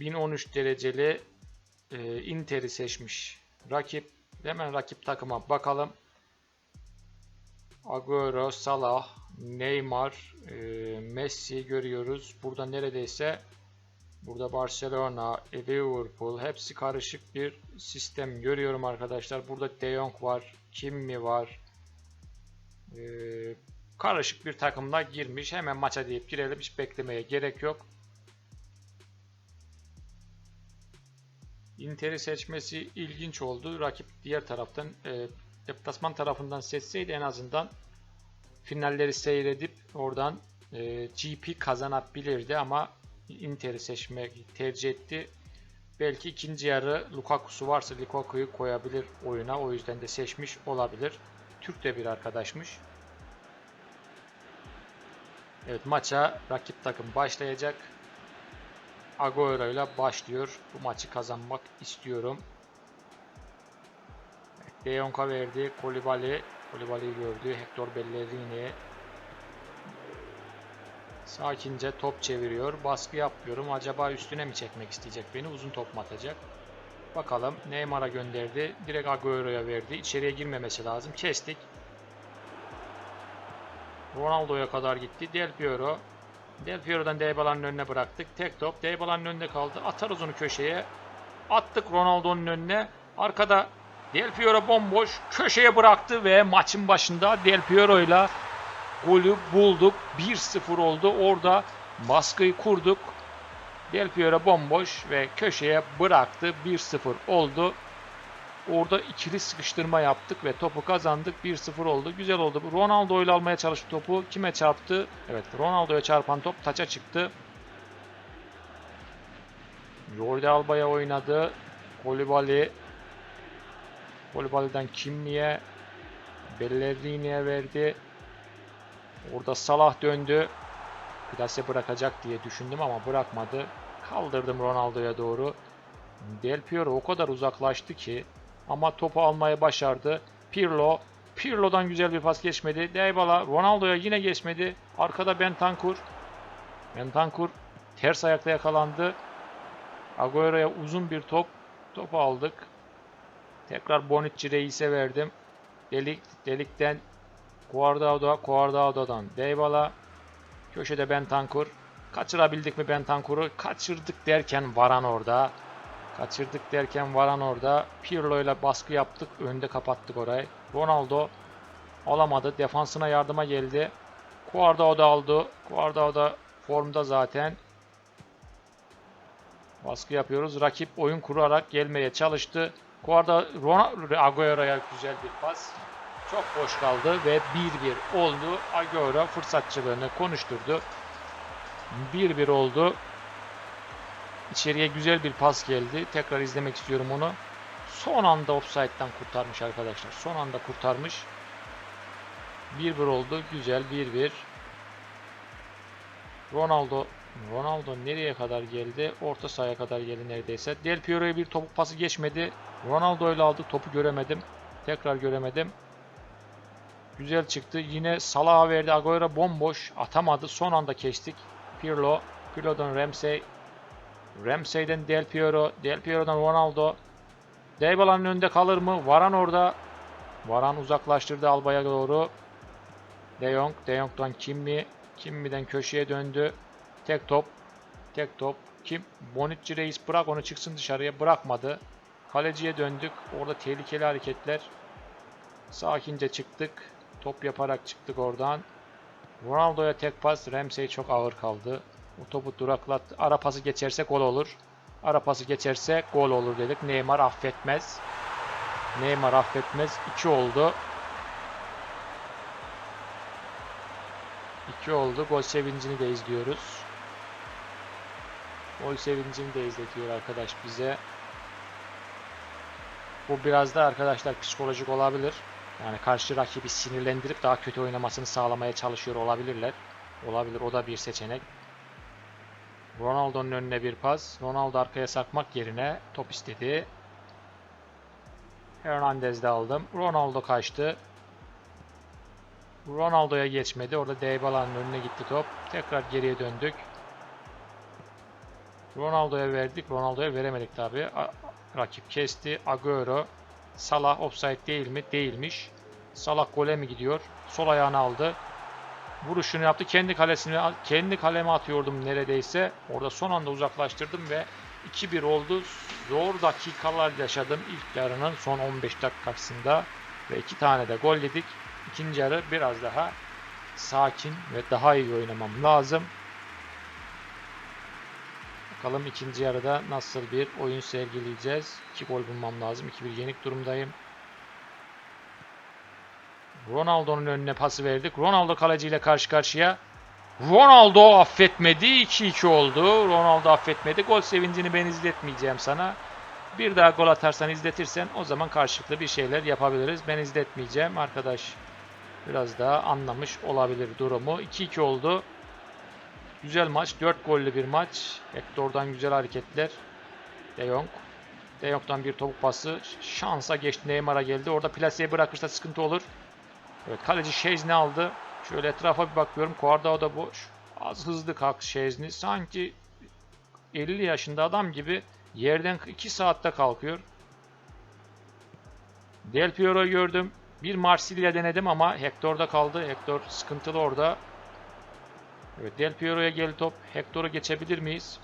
1013 dereceli e, Inter'i seçmiş rakip. Hemen rakip takıma bakalım. Agüero, Salah, Neymar, e, Messi görüyoruz. Burada neredeyse burada Barcelona, Liverpool hepsi karışık bir sistem görüyorum arkadaşlar. Burada De Jong var, Kimmi var. E, karışık bir takımla girmiş. Hemen maça deyip girelim. Hiç beklemeye gerek yok. Inter'i seçmesi ilginç oldu. Rakip diğer taraftan e, deplasman tarafından seçseydi en azından finalleri seyredip oradan e, GP kazanabilirdi ama Inter'i seçmek tercih etti. Belki ikinci yarı Lukaku'su varsa Lukaku'yu koyabilir oyuna. O yüzden de seçmiş olabilir. Türk de bir arkadaşmış. Evet maça rakip takım başlayacak. Agüero ile başlıyor. Bu maçı kazanmak istiyorum. De Jong'a verdi. Kolibali. Kolibali'yi gördü. Hector Bellerini. Sakince top çeviriyor. Baskı yapıyorum. Acaba üstüne mi çekmek isteyecek beni? Uzun top mu atacak? Bakalım. Neymar'a gönderdi. Direkt Agüero'ya verdi. İçeriye girmemesi lazım. Kestik. Ronaldo'ya kadar gitti. Del Piero. Del Piero'dan Dybala'nın önüne bıraktık. Tek top. Dybala'nın önünde kaldı. Atarız onu köşeye. Attık Ronaldo'nun önüne. Arkada Del Piero bomboş. Köşeye bıraktı ve maçın başında Del Piero ile golü bulduk. 1-0 oldu. Orada baskıyı kurduk. Del Piero bomboş ve köşeye bıraktı. 1-0 oldu. Orada ikili sıkıştırma yaptık ve topu kazandık. 1-0 oldu. Güzel oldu. Ronaldo ile almaya çalıştı topu. Kime çarptı? Evet Ronaldo'ya çarpan top taça çıktı. Jordi Alba'ya oynadı. Kolibali. Kolibali'den Kimli'ye. Bellerini'ye verdi. Orada Salah döndü. Plase bırakacak diye düşündüm ama bırakmadı. Kaldırdım Ronaldo'ya doğru. Del Piero o kadar uzaklaştı ki ama topu almayı başardı. Pirlo, Pirlo'dan güzel bir pas geçmedi. Dybala, Ronaldo'ya yine geçmedi. Arkada Bentancur. Bentancur ters ayakla yakalandı. Agüero'ya uzun bir top. Topu aldık. Tekrar Bonucci Reis'e verdim. Delik, delikten Guardado, Guardado'dan Dybala. Köşede Bentancur. Kaçırabildik mi Bentancur'u? Kaçırdık derken Varan orada. Kaçırdık derken Varan orada. Pirlo ile baskı yaptık. Önde kapattık orayı. Ronaldo alamadı. Defansına yardıma geldi. Guardado da aldı. Guardado da formda zaten. Baskı yapıyoruz. Rakip oyun kurarak gelmeye çalıştı. Ronaldo Agüero'ya güzel bir pas. Çok boş kaldı ve 1-1 oldu. Agüero fırsatçılığını konuşturdu. 1-1 oldu. İçeriye güzel bir pas geldi. Tekrar izlemek istiyorum onu. Son anda offside'dan kurtarmış arkadaşlar. Son anda kurtarmış. 1-1 oldu. Güzel 1-1. Ronaldo Ronaldo nereye kadar geldi? Orta sahaya kadar geldi neredeyse. Del Piero'ya bir topuk pası geçmedi. Ronaldo ile aldı. Topu göremedim. Tekrar göremedim. Güzel çıktı. Yine Salah'a verdi. Agüero bomboş. Atamadı. Son anda kestik. Pirlo. Pirlo'dan Ramsey. Ramsey'den Del Piero. Del Piero'dan Ronaldo. Dybala'nın önünde kalır mı? Varan orada. Varan uzaklaştırdı Alba'ya doğru. De Jong. De Jong'dan Kimmi. Kimmi'den köşeye döndü. Tek top. Tek top. Kim? Bonucci Reis bırak onu çıksın dışarıya. Bırakmadı. Kaleciye döndük. Orada tehlikeli hareketler. Sakince çıktık. Top yaparak çıktık oradan. Ronaldo'ya tek pas. Ramsey çok ağır kaldı. O topu duraklattı. Ara pası geçerse gol olur. Ara pası geçerse gol olur dedik. Neymar affetmez. Neymar affetmez. 2 oldu. 2 oldu. Gol sevincini de izliyoruz. Gol sevincini de izletiyor arkadaş bize. Bu biraz da arkadaşlar psikolojik olabilir. Yani karşı rakibi sinirlendirip daha kötü oynamasını sağlamaya çalışıyor olabilirler. Olabilir. O da bir seçenek. Ronaldo'nun önüne bir pas. Ronaldo arkaya sarkmak yerine top istedi. Hernandez'de aldım. Ronaldo kaçtı. Ronaldo'ya geçmedi. Orada Dybala'nın önüne gitti top. Tekrar geriye döndük. Ronaldo'ya verdik. Ronaldo'ya veremedik tabi. Rakip kesti. Agüero. Salah offside değil mi? Değilmiş. Salah gole mi gidiyor? Sol ayağını aldı. Vuruşunu yaptı. Kendi kalesine kendi kaleme atıyordum neredeyse. Orada son anda uzaklaştırdım ve 2-1 oldu. Zor dakikalar yaşadım ilk yarının son 15 dakikasında ve iki tane de gol yedik. İkinci yarı biraz daha sakin ve daha iyi oynamam lazım. Bakalım ikinci yarıda nasıl bir oyun sergileyeceğiz. 2 gol bulmam lazım. 2-1 yenik durumdayım. Ronaldo'nun önüne pası verdik. Ronaldo kaleciyle karşı karşıya. Ronaldo affetmedi. 2-2 oldu. Ronaldo affetmedi. Gol sevincini ben izletmeyeceğim sana. Bir daha gol atarsan izletirsen o zaman karşılıklı bir şeyler yapabiliriz. Ben izletmeyeceğim. Arkadaş biraz daha anlamış olabilir durumu. 2-2 oldu. Güzel maç. 4 gollü bir maç. Hector'dan güzel hareketler. De Jong. De Jong'dan bir topuk pası. Şansa geçti. Neymar'a geldi. Orada plaseye bırakırsa sıkıntı olur. Evet kaleci Şezni aldı. Şöyle etrafa bir bakıyorum. Kuardao da boş. Az hızlı kalk Şezni. Sanki 50 yaşında adam gibi yerden 2 saatte kalkıyor. Del Piero'yu gördüm. Bir Marsilya denedim ama Hector'da kaldı. Hector sıkıntılı orada. Evet Del Piero'ya geldi top. Hector'u geçebilir miyiz?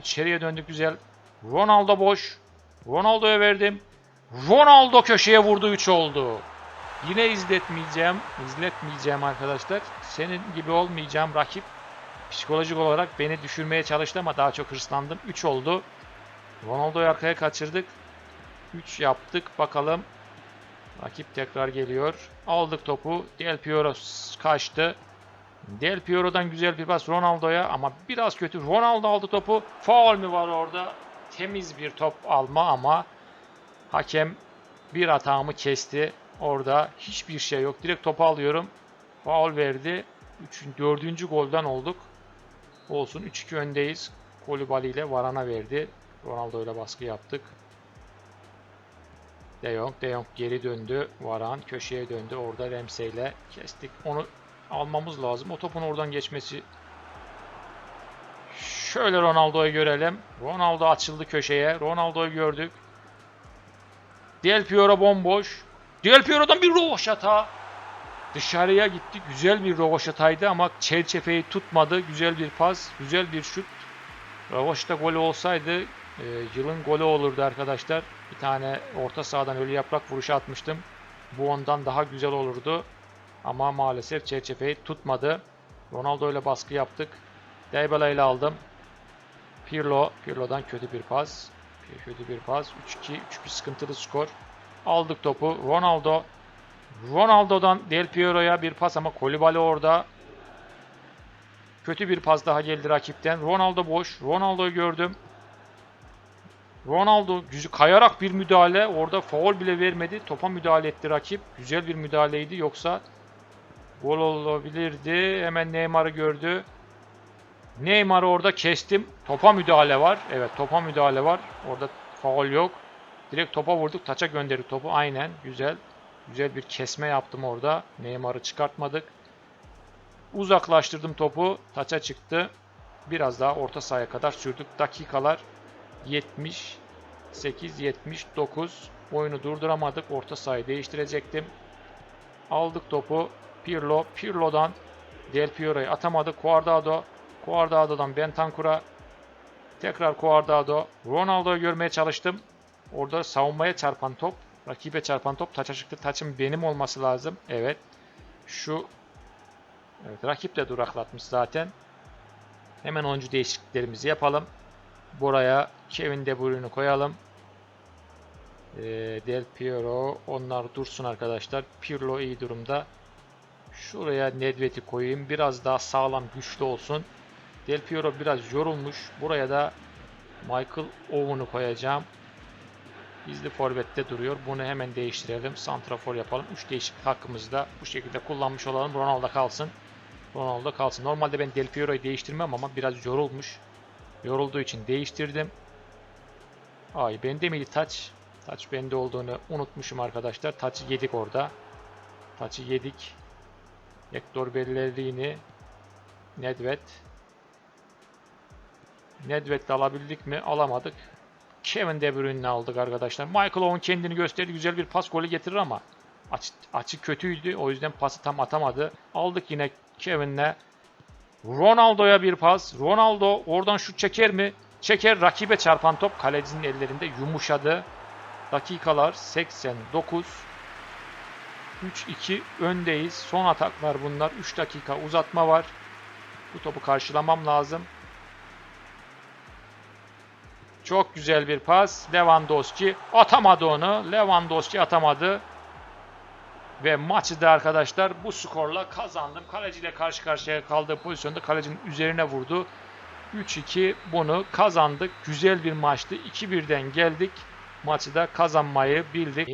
İçeriye döndük güzel. Ronaldo boş. Ronaldo'ya verdim. Ronaldo köşeye vurdu 3 oldu. Yine izletmeyeceğim. izletmeyeceğim arkadaşlar. Senin gibi olmayacağım rakip. Psikolojik olarak beni düşürmeye çalıştı ama daha çok hırslandım. 3 oldu. Ronaldo'yu arkaya kaçırdık. 3 yaptık. Bakalım. Rakip tekrar geliyor. Aldık topu. Del Piero kaçtı. Del Piero'dan güzel bir pas Ronaldo'ya ama biraz kötü. Ronaldo aldı topu. Faul mü var orada? Temiz bir top alma ama hakem bir hatamı kesti. Orada hiçbir şey yok. Direkt topu alıyorum. Faul verdi. 3. 4. golden olduk. Olsun 3-2 öndeyiz. Kolibali ile Varana verdi. Ronaldo ile baskı yaptık. De Jong, De Jong geri döndü. Varan köşeye döndü. Orada Ramsey ile kestik. Onu almamız lazım. O topun oradan geçmesi. Şöyle Ronaldo'yu görelim. Ronaldo açıldı köşeye. Ronaldo'yu gördük. Del Piero bomboş. Del Piero'dan bir rovaşata. Dışarıya gitti. Güzel bir rovaşataydı ama çerçeveyi tutmadı. Güzel bir pas. Güzel bir şut. Rovaşata golü olsaydı e, yılın golü olurdu arkadaşlar. Bir tane orta sahadan ölü yaprak vuruşu atmıştım. Bu ondan daha güzel olurdu. Ama maalesef çerçeveyi tutmadı. Ronaldo ile baskı yaptık. Dybala ile aldım. Pirlo. Pirlo'dan kötü bir pas. Kötü bir pas. 3-2. 3-1 sıkıntılı skor. Aldık topu. Ronaldo. Ronaldo'dan Del Piero'ya bir pas ama Kolibali orada. Kötü bir pas daha geldi rakipten. Ronaldo boş. Ronaldo'yu gördüm. Ronaldo yüzü kayarak bir müdahale. Orada faul bile vermedi. Topa müdahale etti rakip. Güzel bir müdahaleydi. Yoksa gol olabilirdi. Hemen Neymar'ı gördü. Neymar'ı orada kestim. Topa müdahale var. Evet topa müdahale var. Orada faul yok. Direkt topa vurduk. Taça gönderdik topu. Aynen. Güzel. Güzel bir kesme yaptım orada. Neymar'ı çıkartmadık. Uzaklaştırdım topu. Taça çıktı. Biraz daha orta sahaya kadar sürdük. Dakikalar 78-79. Oyunu durduramadık. Orta sahayı değiştirecektim. Aldık topu. Pirlo. Pirlo'dan Del Piero'yu atamadı. Cuadrado. Cuadrado'dan Bentancur'a. Tekrar Cuadrado. Ronaldo'yu görmeye çalıştım. Orada savunmaya çarpan top. Rakibe çarpan top. Taça çıktı. Taçın benim olması lazım. Evet. Şu Evet rakip de duraklatmış zaten. Hemen oyuncu değişikliklerimizi yapalım. Buraya Kevin De Bruyne'u koyalım. Ee, Del Piero onlar dursun arkadaşlar. Pirlo iyi durumda. Şuraya Nedved'i koyayım. Biraz daha sağlam güçlü olsun. Del Piero biraz yorulmuş. Buraya da Michael Owen'u koyacağım. Gizli forvette duruyor. Bunu hemen değiştirelim. Santrafor yapalım. 3 değişiklik hakkımızda bu şekilde kullanmış olalım. Ronaldo kalsın. Ronaldo kalsın. Normalde ben Del Piero'yu değiştirmem ama biraz yorulmuş. Yorulduğu için değiştirdim. Ay bende miydi taç? Taç bende olduğunu unutmuşum arkadaşlar. Taçı yedik orada. Taçı yedik. Hector Bellerini Nedved Nedved'de alabildik mi? Alamadık. Kevin De Bruyne'ni aldık arkadaşlar. Michael Owen kendini gösterdi. Güzel bir pas golü getirir ama açı, açı kötüydü. O yüzden pası tam atamadı. Aldık yine Kevin'le. Ronaldo'ya bir pas. Ronaldo oradan şut çeker mi? Çeker. Rakibe çarpan top kalecinin ellerinde yumuşadı. Dakikalar 89. 3-2 öndeyiz. Son ataklar bunlar. 3 dakika uzatma var. Bu topu karşılamam lazım. Çok güzel bir pas. Lewandowski atamadı onu. Lewandowski atamadı. Ve maçı da arkadaşlar bu skorla kazandım. Kaleciyle karşı karşıya kaldığı pozisyonda kalecinin üzerine vurdu. 3-2 bunu kazandık. Güzel bir maçtı. 2-1'den geldik. Maçı da kazanmayı bildik.